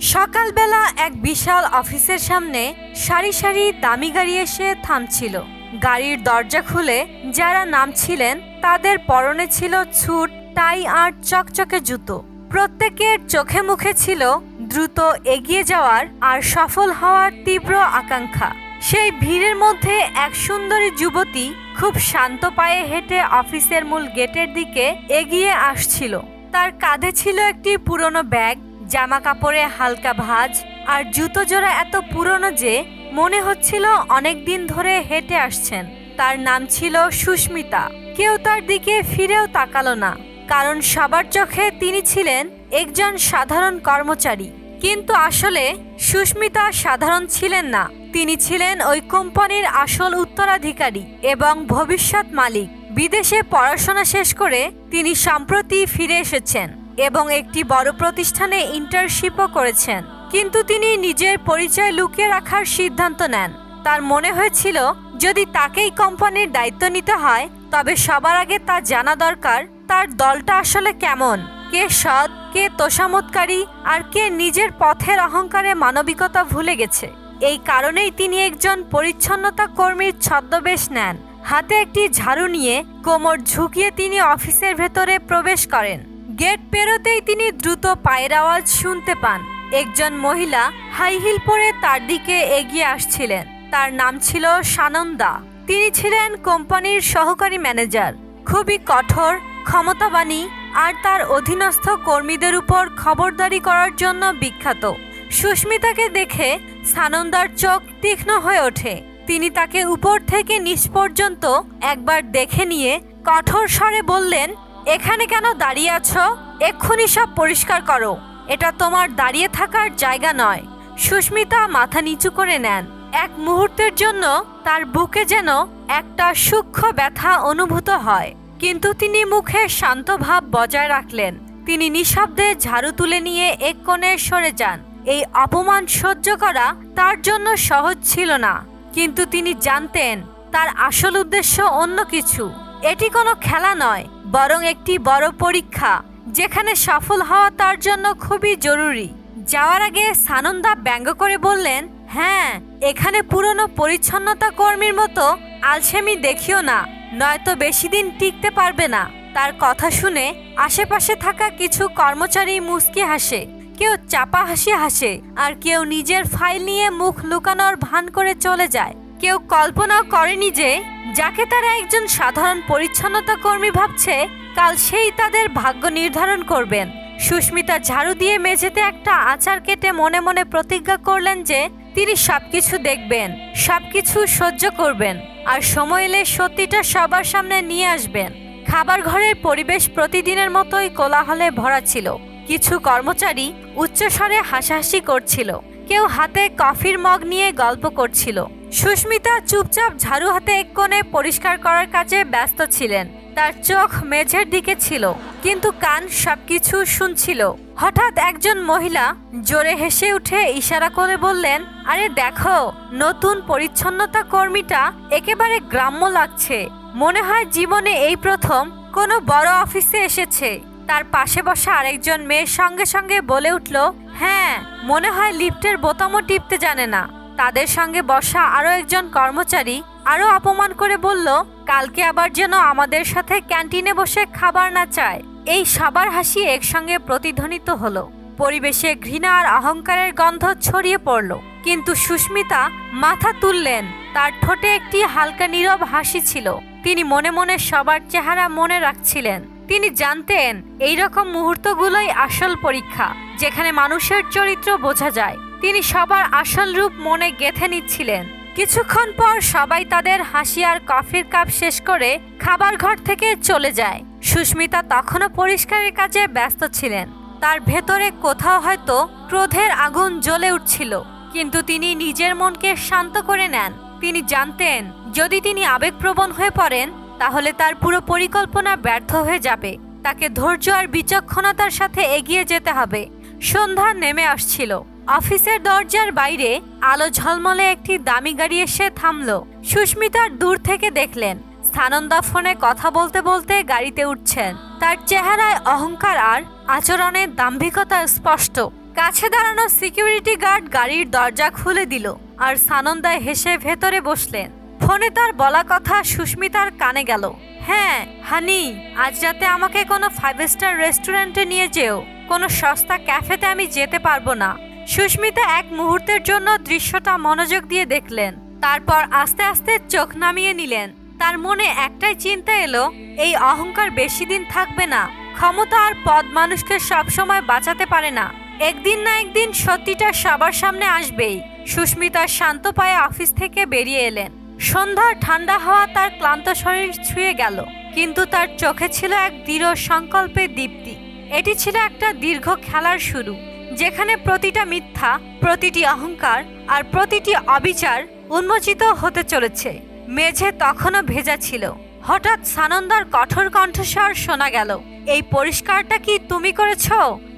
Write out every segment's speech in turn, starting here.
সকালবেলা এক বিশাল অফিসের সামনে সারি সারি দামি গাড়ি এসে থামছিল। গাড়ির দরজা খুলে যারা নামছিলেন, তাদের পরনে ছিল ছুট, টাই আর চকচকে জুতো। প্রত্যেকের চোখে মুখে ছিল দ্রুত এগিয়ে যাওয়ার আর সফল হওয়ার তীব্র আকাঙ্ক্ষা। সেই ভিড়ের মধ্যে এক সুন্দরী যুবতী খুব শান্ত পায়ে হেঁটে অফিসের মূল গেটের দিকে এগিয়ে আসছিল। তার কাঁধে ছিল একটি পুরনো ব্যাগ জামা কাপড়ে হালকা ভাঁজ আর জুতো জোড়া এত পুরনো যে মনে হচ্ছিল অনেক দিন ধরে হেঁটে আসছেন। তার নাম ছিল সুস্মিতা। কেউ তার দিকে ফিরেও তাকালো না, কারণ সবার চোখে তিনি ছিলেন একজন সাধারণ কর্মচারী। কিন্তু আসলে সুস্মিতা সাধারণ ছিলেন না। তিনি ছিলেন ওই কোম্পানির আসল উত্তরাধিকারী এবং ভবিষ্যৎ মালিক। বিদেশে পড়াশোনা শেষ করে তিনি সম্প্রতি ফিরে এসেছেন। এবং একটি বড় প্রতিষ্ঠানে ইন্টার্নশিপও করেছেন। কিন্তু তিনি নিজের পরিচয় লুকিয়ে রাখার সিদ্ধান্ত নেন। তার মনে হয়েছিল, যদি তাকেই কোম্পানির দায়িত্ব নিতে হয়, তবে সবার আগে তা জানা দরকার, তার দলটা আসলে কেমন? কে সৎ, কে তোষামতকারী আর কে নিজের পথের অহংকারে মানবিকতা ভুলে গেছে। এই কারণেই তিনি একজন পরিচ্ছন্নতা কর্মীর ছদ্মবেশ নেন। হাতে একটি ঝাড়ু নিয়ে কোমর ঝুঁকিয়ে তিনি অফিসের ভেতরে প্রবেশ করেন। গেট পেরোতেই তিনি দ্রুত পায়ের আওয়াজ শুনতে পান। একজন মহিলা হাই হিল পরে তার দিকে এগিয়ে আসছিলেন। তার নাম ছিল সানন্দা। তিনি ছিলেন কোম্পানির সহকারী ম্যানেজার। খুবই কঠোর ক্ষমতাবানী আর তার অধীনস্থ কর্মীদের উপর খবরদারি করার জন্য বিখ্যাত। সুস্মিতাকে দেখে সানন্দার চোখ তীক্ষ্ণ হয়ে ওঠে। তিনি তাকে উপর থেকে নিচ পর্যন্ত একবার দেখে নিয়ে কঠোর স্বরে বললেন এখানে কেন দাঁড়িয়ে আছো? এক্ষুনি সব পরিষ্কার করো। এটা তোমার দাঁড়িয়ে থাকার জায়গা নয়। সুস্মিতা মাথা নিচু করে নেন। এক মুহূর্তের জন্য তার বুকে যেন একটা সূক্ষ্ম ব্যথা অনুভূত হয়। কিন্তু তিনি মুখে শান্ত ভাব বজায় রাখলেন। তিনি নিঃশব্দে ঝাড়ু তুলে নিয়ে এক কোণে সরে যান। এই অপমান সহ্য করা তার জন্য সহজ ছিল না। কিন্তু তিনি জানতেন, তার আসল উদ্দেশ্য অন্য কিছু। এটি কোনো খেলা নয়, বরং একটি বড় পরীক্ষা, যেখানে সফল হওয়া তার জন্য খুবই জরুরি। যাওয়ার আগে সানন্দা ব্যঙ্গ করে বললেন হ্যাঁ এখানে পুরনো পরিচ্ছন্নতা কর্মীর মতো আলসেমি দেখিও না, নয়তো বেশি দিন টিকতে পারবে না। তার কথা শুনে আশেপাশে থাকা কিছু কর্মচারী মুচকি হাসে, কেউ চাপা হাসি হাসে, আর কেউ নিজের ফাইল নিয়ে মুখ লুকানোর ভান করে চলে যায়। কেউ কল্পনাও করেনি যে যাকে তারা একজন সাধারণ পরিচ্ছন্নতা কর্মী ভাবছে, কাল সেই তাদের ভাগ্য নির্ধারণ করবেন। সুস্মিতা ঝাড়ু দিয়ে মেঝেতে একটা আচার কেটে মনে মনে প্রতিজ্ঞা করলেন যে, তিনি সবকিছু দেখবেন, সবকিছু সহ্য করবেন, আর সময় এলে সত্যিটা সবার সামনে নিয়ে আসবেন। খাবার ঘরের পরিবেশ প্রতিদিনের মতোই কোলাহলে ভরা ছিল। কিছু কর্মচারী উচ্চস্বরে হাসাহাসি করছিল। কেউ হাতে কফির মগ নিয়ে গল্প করছিল। সুস্মিতা চুপচাপ ঝাড়ু হাতে এক কোণে পরিষ্কার করার কাজে ব্যস্ত ছিলেন। তার চোখ মেঝের দিকে ছিল, কিন্তু কান সবকিছু শুনছিল। হঠাৎ একজন মহিলা জোরে হেসে উঠে ইশারা করে বললেন, আরে দেখো, নতুন পরিচ্ছন্নতা কর্মীটা একেবারে গ্রাম্য লাগছে। মনে হয় জীবনে এই প্রথম কোনো বড় অফিসে এসেছে। তার পাশে বসা আরেকজন মেয়ের সঙ্গে সঙ্গে বলে উঠল হ্যাঁ মনে হয় লিফটের বোতামও টিপতে জানে না। তাদের সঙ্গে বসা আরও একজন কর্মচারী আরও অপমান করে বলল, কালকে আবার যেন আমাদের সাথে ক্যান্টিনে বসে খাবার না চায়। এই সবার হাসি একসঙ্গে প্রতিধ্বনিত হলো। পরিবেশে ঘৃণা আর অহংকারের গন্ধ ছড়িয়ে পড়ল। কিন্তু সুস্মিতা মাথা তুললেন। তার ঠোঁটে একটি হালকা নীরব হাসি ছিল। তিনি মনে মনে সবার চেহারা মনে রাখছিলেন। তিনি জানতেন এই রকম মুহূর্তগুলোই আসল পরীক্ষা, যেখানে মানুষের চরিত্র বোঝা যায়। তিনি সবার আসল রূপ মনে গেথে নিচ্ছিলেন। কিছুক্ষণ পর সবাই তাদের হাসি আর কফির কাপ শেষ করে খাবার ঘর থেকে চলে যায়। সুস্মিতা তখনও পরিষ্কারের কাজে ব্যস্ত ছিলেন। তার ভেতরে কোথাও হয়তো ক্রোধের আগুন জ্বলে উঠছিল, কিন্তু তিনি নিজের মনকে শান্ত করে নেন। তিনি জানতেন, যদি তিনি আবেগপ্রবণ হয়ে পড়েন, তাহলে তার পুরো পরিকল্পনা ব্যর্থ হয়ে যাবে। তাকে ধৈর্য আর বিচক্ষণতার সাথে এগিয়ে যেতে হবে। সন্ধ্যা নেমে আসছিল। অফিসের দরজার বাইরে আলো ঝলমলে একটি দামি গাড়ি এসে থামল। সুস্মিতার দূর থেকে দেখলেন, স্থানন্দা ফোনে কথা বলতে বলতে গাড়িতে উঠছেন। তার চেহারায় অহংকার আর আচরণে দাম্ভিকতা স্পষ্ট। কাছে দাঁড়ানো সিকিউরিটি গার্ড গাড়ির দরজা খুলে দিল আর সানন্দায় হেসে ভেতরে বসলেন। ফোনে তার বলা কথা সুস্মিতার কানে গেল হ্যাঁ হানি, আজ রাতে আমাকে কোনো ফাইভ স্টার রেস্টুরেন্টে নিয়ে যেও। কোনো সস্তা ক্যাফেতে আমি যেতে পারব না। সুস্মিতা এক মুহূর্তের জন্য দৃশ্যটা মনোযোগ দিয়ে দেখলেন। তারপর আস্তে আস্তে চোখ নামিয়ে নিলেন। তার মনে একটাই চিন্তা এলো, এই অহংকার বেশি দিন থাকবে না। ক্ষমতা আর পদ মানুষকে সবসময় বাঁচাতে পারে না। একদিন না একদিন সত্যিটা সবার সামনে আসবেই। সুস্মিতা শান্ত পায়ে অফিস থেকে বেরিয়ে এলেন। সন্ধ্যার ঠান্ডা হওয়া তার ক্লান্ত শরীর ছুঁয়ে গেল, কিন্তু তার চোখে ছিল এক দৃঢ় সংকল্পের দীপ্তি। এটি ছিল একটা দীর্ঘ খেলার শুরু। যেখানে প্রতিটা মিথ্যা, প্রতিটি অহংকার আর প্রতিটি অবিচার উন্মোচিত হতে চলেছে। মেঝে তখনও ভেজা ছিল। হঠাৎ সানন্দার কঠোর কণ্ঠস্বর শোনা গেল। এই পরিষ্কারটা কি তুমি করেছ?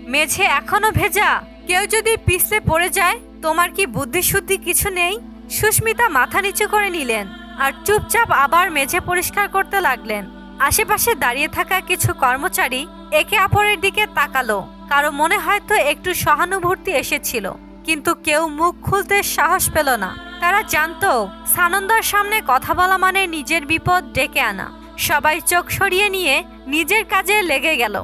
মেঝে এখনও ভেজা? কেউ যদি পিছলে পড়ে যায়, তোমার কি বুদ্ধিশুদ্ধি কিছু নেই? সুস্মিতা মাথা নিচু করে নিলেন আর চুপচাপ আবার মেঝে পরিষ্কার করতে লাগলেন। আশেপাশে দাঁড়িয়ে থাকা কিছু কর্মচারী একে অপরের দিকে তাকালো। কারও মনে হয়তো একটু সহানুভূতি এসেছিল, কিন্তু কেউ মুখ খুলতে সাহস পেল না। তারা জানতো, সানন্দার সামনে কথা বলা মানে নিজের বিপদ ডেকে আনা। সবাই চোখ সরিয়ে নিয়ে নিজের কাজে লেগে গেল।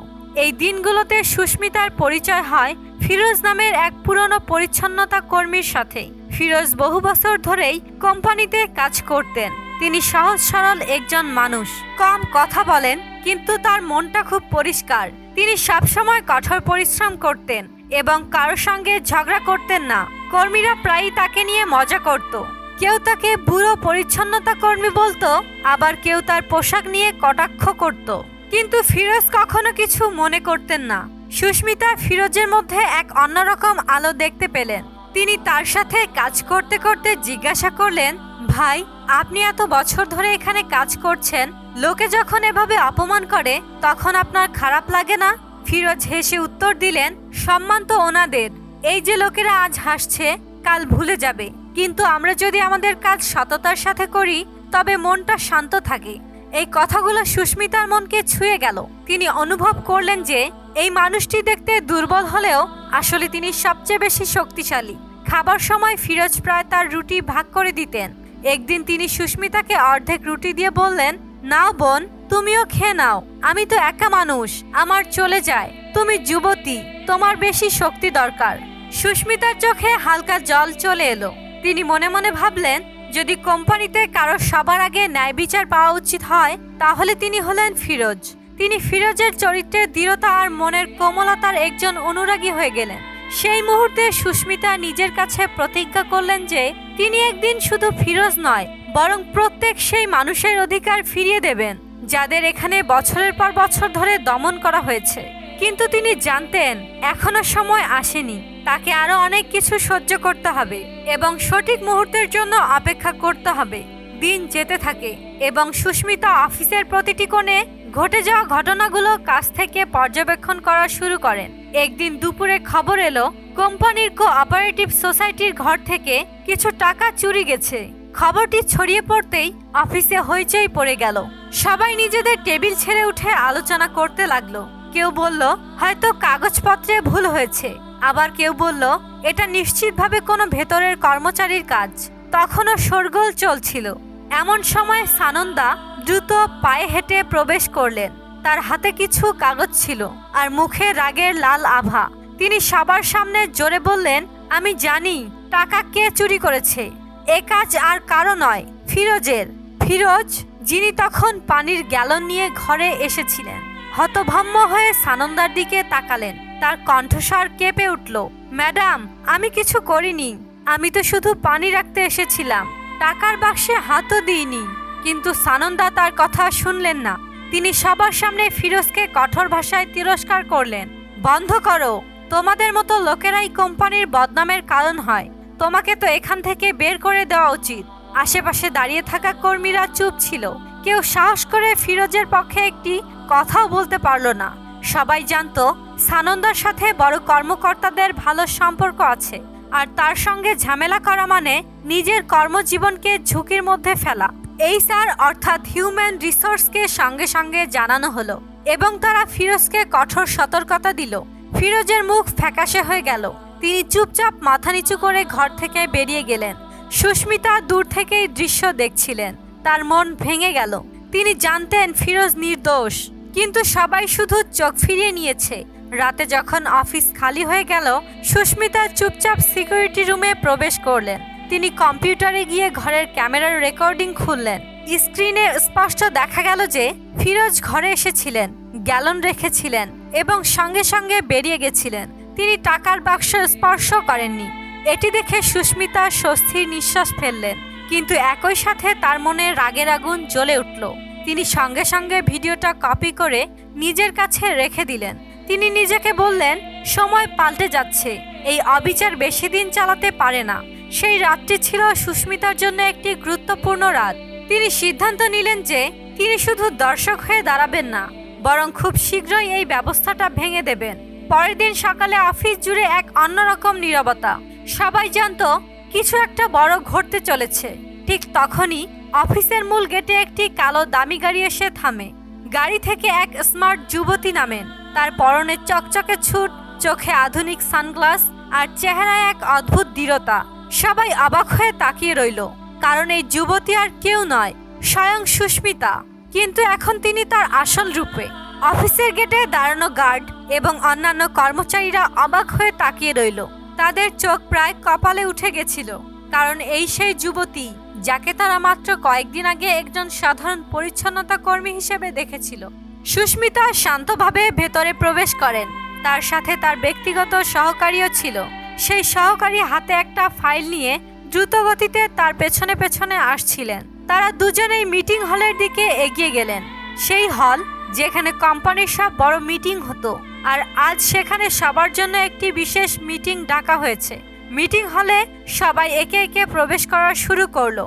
এই দিনগুলোতে সুস্মিতার পরিচয় হয় ফিরোজ নামের এক পুরনো পরিচ্ছন্নতা কর্মীর সাথে। ফিরোজ বহু বছর ধরেই কোম্পানিতে কাজ করতেন। তিনি সহজ সরল একজন মানুষ। কম কথা বলেন, কিন্তু তার মনটা খুব পরিষ্কার। তিনি সবসময় কঠোর পরিশ্রম করতেন এবং কারোর সঙ্গে ঝগড়া করতেন না। কর্মীরা প্রায়ই তাকে নিয়ে মজা করত। কেউ তাকে বুড়ো পরিচ্ছন্নতা কর্মী বলতো, আবার কেউ তার পোশাক নিয়ে কটাক্ষ করত। কিন্তু ফিরোজ কখনো কিছু মনে করতেন না। সুস্মিতা ফিরোজের মধ্যে এক অন্যরকম আলো দেখতে পেলেন। তিনি তার সাথে কাজ করতে করতে জিজ্ঞাসা করলেন, ভাই আপনি এত বছর ধরে এখানে কাজ করছেন, লোকে যখন এভাবে অপমান করে, তখন আপনার খারাপ লাগে না? ফিরোজ হেসে উত্তর দিলেন, সম্মান তো ওনাদের। এই যে লোকেরা আজ হাসছে, কাল ভুলে যাবে। কিন্তু আমরা যদি আমাদের কাজ সততার সাথে করি, তবে মনটা শান্ত থাকে। এই কথাগুলো সুস্মিতার মনকে ছুঁয়ে গেল। তিনি অনুভব করলেন যে, এই মানুষটি দেখতে দুর্বল হলেও আসলে তিনি সবচেয়ে বেশি শক্তিশালী। খাবার সময় ফিরোজ প্রায় তার রুটি ভাগ করে দিতেন। একদিন তিনি সুস্মিতাকে অর্ধেক রুটি দিয়ে বললেন, নাও বোন, তুমিও খেয়ে নাও। আমি তো একা মানুষ, আমার চলে যায়। তুমি যুবতী, তোমার বেশি শক্তি দরকার। সুস্মিতার চোখে হালকা জল চলে এলো। তিনি মনে মনে ভাবলেন, যদি কোম্পানিতে কারও সবার আগে ন্যায় বিচার পাওয়া উচিত হয়, তাহলে তিনি হলেন ফিরোজ। তিনি ফিরোজের চরিত্রের দৃঢ়তা আর মনের কোমলতার একজন অনুরাগী হয়ে গেলেন। সেই মুহূর্তে সুস্মিতা নিজের কাছে প্রতিজ্ঞা করলেন যে তিনি একদিন শুধু ফিরোজ নয়, বরং প্রত্যেক সেই মানুষের অধিকার ফিরিয়ে দেবেন, যাদের এখানে বছরের পর বছর ধরে দমন করা হয়েছে। কিন্তু তিনি জানতেন, এখনও সময় আসেনি, তাকে আরও অনেক কিছু সহ্য করতে হবে, এবং সঠিক মুহূর্তের জন্য অপেক্ষা করতে হবে। দিন যেতে থাকে, এবং সুস্মিতা অফিসের প্রতিটি কোণে ঘটে যাওয়া ঘটনাগুলো কাছ থেকে পর্যবেক্ষণ করা শুরু করেন। একদিন দুপুরে খবর এলো, কোম্পানির কোঅপারেটিভ সোসাইটির ঘর থেকে কিছু টাকা চুরি গেছে। খবরটি ছড়িয়ে পড়তেই অফিসে হইচই পড়ে গেল। সবাই নিজেদের টেবিল ছেড়ে উঠে আলোচনা করতে লাগল। কেউ বলল, হয়তো কাগজপত্রে ভুল হয়েছে। আবার কেউ বলল, এটা নিশ্চিতভাবে কোনো ভেতরের কর্মচারীর কাজ। তখনও শোরগোল চলছিল। এমন সময় সানন্দা দ্রুত পায়ে হেঁটে প্রবেশ করলেন। তার হাতে কিছু কাগজ ছিল আর মুখে রাগের লাল আভা। তিনি সবার সামনে জোরে বললেন, আমি জানি, টাকা কে চুরি করেছে। এ কাজ আর কারও নয়, ফিরোজের। ফিরোজ, যিনি তখন পানির গ্যালন নিয়ে ঘরে এসেছিলেন, হতভম্ব হয়ে সানন্দার দিকে তাকালেন। তার কণ্ঠস্বর কেঁপে উঠল, ম্যাডাম, আমি কিছু করিনি। আমি তো শুধু পানি রাখতে এসেছিলাম। টাকার বাক্সে হাতও দিইনি। কিন্তু সানন্দা তার কথা শুনলেন না। তিনি সবার সামনে ফিরোজকে কঠোর ভাষায় তিরস্কার করলেন। বন্ধ করো, তোমাদের মতো লোকেরাই কোম্পানির বদনামের কারণ হয়। তোমাকে তো এখান থেকে বের করে দেওয়া উচিত। আশেপাশে দাঁড়িয়ে থাকা কর্মীরা চুপ ছিল। কেউ সাহস করে ফিরোজের পক্ষে একটি কথাও বলতে পারল না। সবাই জানত, সানন্দার সাথে বড় কর্মকর্তাদের ভালো সম্পর্ক আছে। আর তার সঙ্গে ঝামেলা করা মানে নিজের কর্মজীবনকে ঝুঁকির মধ্যে ফেলা। এই স্যার অর্থাৎ হিউম্যান রিসোর্সকে সঙ্গে সঙ্গে জানানো হলো এবং তারা ফিরোজকে কঠোর সতর্কতা দিল। ফিরোজের মুখ ফ্যাকাশে হয়ে গেল। তিনি চুপচাপ মাথা নিচু করে ঘর থেকে বেরিয়ে গেলেন। সুস্মিতা দূর থেকেই দৃশ্য দেখছিলেন। তার মন ভেঙে গেল। তিনি জানতেন ফিরোজ নির্দোষ, কিন্তু সবাই শুধু চোখ ফিরিয়ে নিয়েছে। রাতে যখন অফিস খালি হয়ে গেল, সুস্মিতা চুপচাপ সিকিউরিটি রুমে প্রবেশ করলেন। তিনি কম্পিউটারে গিয়ে ঘরের ক্যামেরার রেকর্ডিং খুললেন। স্ক্রিনে স্পষ্ট দেখা গেল যে ফিরোজ ঘরে এসেছিলেন, গ্যালন রেখেছিলেন এবং সঙ্গে সঙ্গে বেরিয়ে গেছিলেন। তিনি টাকার বাক্স স্পর্শ করেননি। এটি দেখে সুস্মিতা স্বস্তির নিঃশ্বাস ফেললেন, কিন্তু একই সাথে তার মনে রাগের আগুন জ্বলে উঠল। তিনি সঙ্গে সঙ্গে ভিডিওটা কপি করে নিজের কাছে রেখে দিলেন। তিনি নিজেকে বললেন, সময় পাল্টে যাচ্ছে। এই অবিচার বেশি দিন চালাতে পারে না। সেই রাতটি ছিল সুস্মিতার জন্য একটি গুরুত্বপূর্ণ রাত। তিনি সিদ্ধান্ত নিলেন যে তিনি শুধু দর্শক হয়ে দাঁড়াবেন না, বরং খুব শীঘ্রই এই ব্যবস্থাটা ভেঙে দেবেন। পরের দিন সকালে অফিস জুড়ে এক অন্যরকম নীরবতা। সবাই জানতো কিছু একটা বড় ঘটতে চলেছে। ঠিক তখনই অফিসের মূল গেটে একটি কালো দামি গাড়ি এসে থামে। গাড়ি থেকে এক স্মার্ট যুবতী নামেন। তার পরনে চকচকে ছুট, চোখে আধুনিক সানগ্লাস আর চেহারায় এক অদ্ভুত দৃঢ়তা। সবাই অবাক হয়ে তাকিয়ে রইল, কারণ এই যুবতী আর কেউ নয়, স্বয়ং সুস্মিতা। কিন্তু এখন তিনি তার আসল রূপে। অফিসের গেটে দাঁড়ানো গার্ড এবং অন্যান্য কর্মচারীরা অবাক হয়ে তাকিয়ে রইল। তাদের চোখ প্রায় কপালে উঠে গেছিল, কারণ এই সেই যুবতী, যাকে তারা মাত্র কয়েকদিন আগে একজন সাধারণ পরিচ্ছন্নতা কর্মী হিসেবে দেখেছিল। সুস্মিতা শান্তভাবে ভেতরে প্রবেশ করেন। তার সাথে তার ব্যক্তিগত সহকারীও ছিল। সেই সহকারী হাতে একটা ফাইল নিয়ে দ্রুতগতিতে তার পেছনে পেছনে আসছিলেন। তারা দুজনেই মিটিং হলের দিকে এগিয়ে গেলেন। সেই হল, যেখানে কোম্পানির সব বড় মিটিং হতো, আর আজ সেখানে সবার জন্য একটি বিশেষ মিটিং ডাকা হয়েছে। মিটিং হলে সবাই একে একে প্রবেশ করা শুরু করল।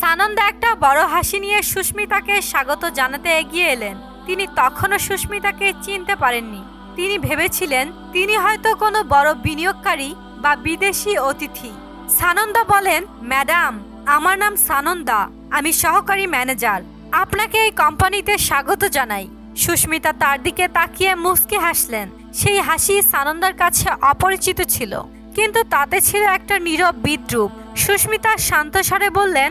সানন্দা একটা বড় হাসি নিয়ে সুস্মিতাকে স্বাগত জানাতে এগিয়ে এলেন। তিনি তখনও সুস্মিতাকে চিনতে পারেননি। তিনি ভেবেছিলেন, তিনি হয়তো কোনো বড় বিনিয়োগকারী বা বিদেশি অতিথি। সানন্দা বলেন, ম্যাডাম, আমার নাম সানন্দা, আমি সহকারী ম্যানেজার। আপনাকে এই কোম্পানিতে স্বাগত জানাই। সুস্মিতা তার দিকে তাকিয়ে মুচকে হাসলেন। সেই হাসি সানন্দার কাছে অপরিচিত ছিল, কিন্তু তাতে ছিল একটা নীরব বিদ্রুপ। সুস্মিতা শান্ত স্বরে বললেন,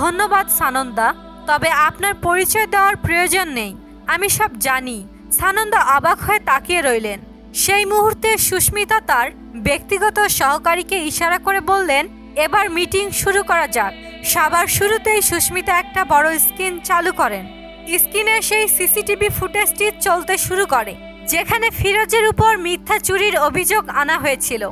ধন্যবাদ সানন্দা, তবে আপনার পরিচয় দেওয়ার প্রয়োজন নেই। আমি সব জানি। সানন্দা অবাক হয়ে তাকিয়ে রইলেন। সেই মুহূর্তে সুস্মিতা তার ব্যক্তিগত সহকারীকে ইশারা করে বললেন, এবার মিটিং শুরু করা যাক। সবার শুরুতেই সুস্মিতা একটা বড় স্ক্রিন চালু করেন। স্ক্রিনে সেই সিসিটিভি ফুটেজটি চলতে শুরু করে, যেখানে ফিরোজের উপর মিথ্যা চুরির অভিযোগ আনা হয়েছিল।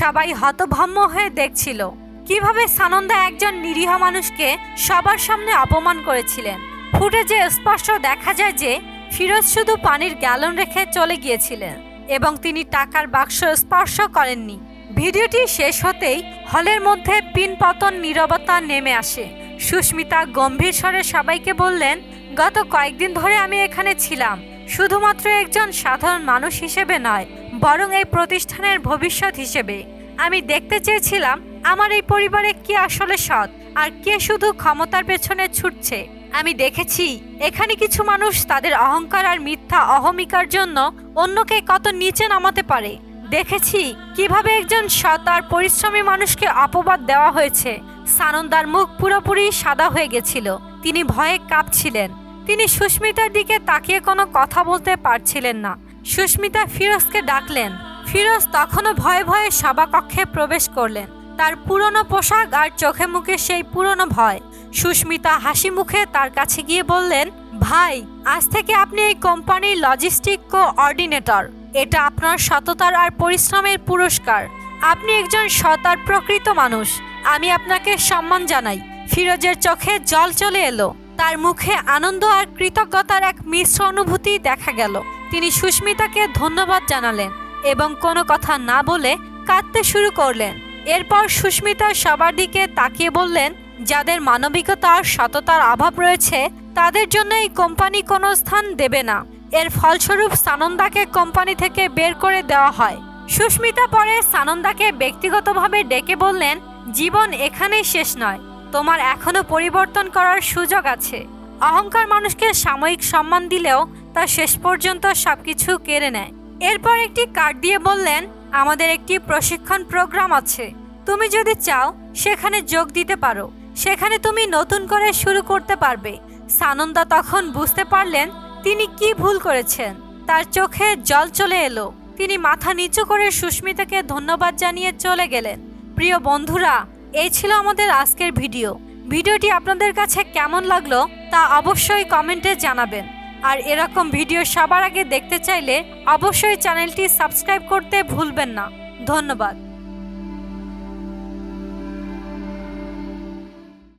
সবাই হতভম্ব হয়ে দেখছিল কীভাবে সানন্দা একজন নিরীহ মানুষকে সবার সামনে অপমান করেছিলেন। ফুটেজে স্পষ্ট দেখা যায় যে ফিরোজ শুধু পানির গ্যালন রেখে চলে গিয়েছিলেন। এবং তিনি টাকার বাক্স স্পর্শ করেননি। ভিডিওটি শেষ হতেই হলের মধ্যে পিনপতন নীরবতা নেমে আসে। সুস্মিতা গম্ভীর স্বরে সবাইকে বললেন, গত কয়েকদিন ধরে আমি এখানে ছিলাম। শুধুমাত্র একজন সাধারণ মানুষ হিসেবে নয়, বরং এই প্রতিষ্ঠানের ভবিষ্যৎ হিসেবে। আমি দেখতে চেয়েছিলাম, আমার এই পরিবারে কে আসলে সৎ, আর কে শুধু ক্ষমতার পেছনে ছুটছে। আমি দেখেছি, এখানে কিছু মানুষ তাদের অহংকার আর মিথ্যা অহমিকার জন্য অন্যকে কত নিচে নামাতে পারে। দেখেছি কীভাবে একজন সৎ আর পরিশ্রমী মানুষকে অপবাদ দেওয়া হয়েছে। সানন্দার মুখ পুরোপুরি সাদা হয়ে গেছিল। তিনি ভয়ে কাঁপছিলেন। তিনি সুস্মিতার দিকে তাকিয়ে কোনো কথা বলতে পারছিলেন না। সুস্মিতা ফিরোজকে ডাকলেন। ফিরোজ তখনও ভয়ে ভয়ে সভাকক্ষে প্রবেশ করলেন। তার পুরনো পোশাক আর চোখে মুখে সেই পুরনো ভয়। সুস্মিতা হাসি মুখে তার কাছে গিয়ে বললেন, ভাই, আজ থেকে আপনি এই কোম্পানির লজিস্টিক কোঅর্ডিনেটর এটা আপনার সততার আর পরিশ্রমের পুরস্কার। আপনি একজন সতার প্রকৃত মানুষ। আমি আপনাকে সম্মান জানাই। ফিরোজের চোখে জল চলে এলো। তার মুখে আনন্দ আর কৃতজ্ঞতার এক মিশ্র অনুভূতি দেখা গেল। তিনি সুস্মিতাকে ধন্যবাদ জানালেন এবং কোনো কথা না বলে কাঁদতে শুরু করলেন। এরপর সুস্মিতা সবার দিকে তাকিয়ে বললেন যাদের মানবিকতা আর সততার অভাব রয়েছে, তাদের জন্য এই কোম্পানি কোনো স্থান দেবে না। এর ফলস্বরূপ সানন্দাকে কোম্পানি থেকে বের করে দেওয়া হয়। সুস্মিতা পরে সানন্দাকে ব্যক্তিগতভাবে ডেকে বললেন, জীবন এখানেই শেষ নয়। তোমার এখনও পরিবর্তন করার সুযোগ আছে। অহংকার মানুষকে সাময়িক সম্মান দিলেও তা শেষ পর্যন্ত সবকিছু কেড়ে নেয়। এরপর একটি কার্ড দিয়ে বললেন, আমাদের একটি প্রশিক্ষণ প্রোগ্রাম আছে। তুমি যদি চাও, সেখানে যোগ দিতে পারো। সেখানে তুমি নতুন করে শুরু করতে পারবে। সানন্দা তখন বুঝতে পারলেন তিনি কি ভুল করেছেন। তার চোখে জল চলে এলো। তিনি মাথা নিচু করে সুস্মিতাকে ধন্যবাদ জানিয়ে চলে গেলেন। প্রিয় বন্ধুরা, এই ছিল আমাদের আজকের ভিডিও। ভিডিওটি আপনাদের কাছে কেমন লাগল তা অবশ্যই কমেন্টে জানাবেন। আর এরকম ভিডিও সবার আগে দেখতে চাইলে অবশ্যই চ্যানেলটি সাবস্ক্রাইব করতে ভুলবেন না। ধন্যবাদ।